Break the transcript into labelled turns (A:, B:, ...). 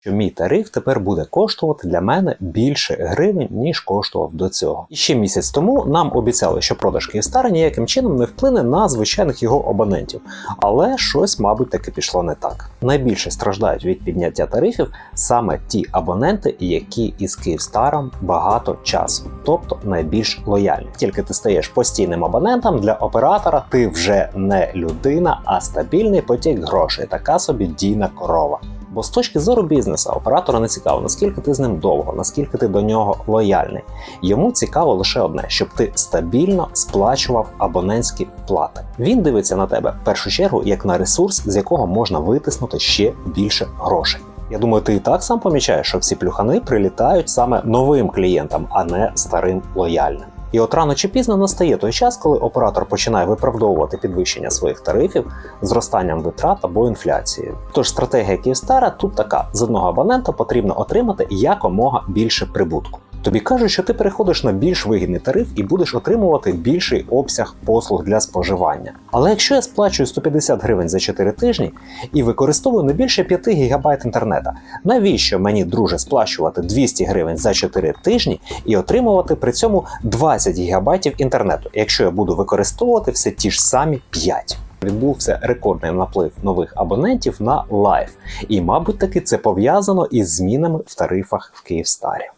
A: що мій тариф тепер буде коштувати для мене більше гривень, ніж коштував до цього. І ще місяць тому нам обіцяли, що продаж Київстара ніяким чином не вплине на звичайних його абонентів, але щось, мабуть, таки пішло не так. Найбільше страждають від підняття тарифів саме ті абоненти, які із Київстаром багато часу, тобто найбільш лояльні. Тільки ти стаєш постійним абонентом для оператора, ти вже не людина, а стабільний потік грошей. Така собі дійна корова. Бо з точки зору бізнесу оператора не цікаво, наскільки ти з ним довго, наскільки ти до нього лояльний. Йому цікаво лише одне, щоб ти стабільно сплачував абонентські плати. Він дивиться на тебе в першу чергу як на ресурс, з якого можна витиснути ще більше грошей. Я думаю, ти і так сам помічаєш, що всі плюхани прилітають саме новим клієнтам, а не старим лояльним. І от рано чи пізно настає той час, коли оператор починає виправдовувати підвищення своїх тарифів зростанням витрат або інфляцією. Тож стратегія Київстара тут така: з одного абонента потрібно отримати якомога більше прибутку. Тобі кажуть, що ти переходиш на більш вигідний тариф і будеш отримувати більший обсяг послуг для споживання. Але якщо я сплачую 150 гривень за 4 тижні і використовую не більше 5 ГБ інтернету, навіщо мені, друже, сплачувати 200 гривень за 4 тижні і отримувати при цьому 20 ГБ інтернету, якщо я буду використовувати все ті ж самі 5? Відбувся рекордний наплив нових абонентів на лайф, і, мабуть, таки це пов'язано із змінами в тарифах в Київстарі.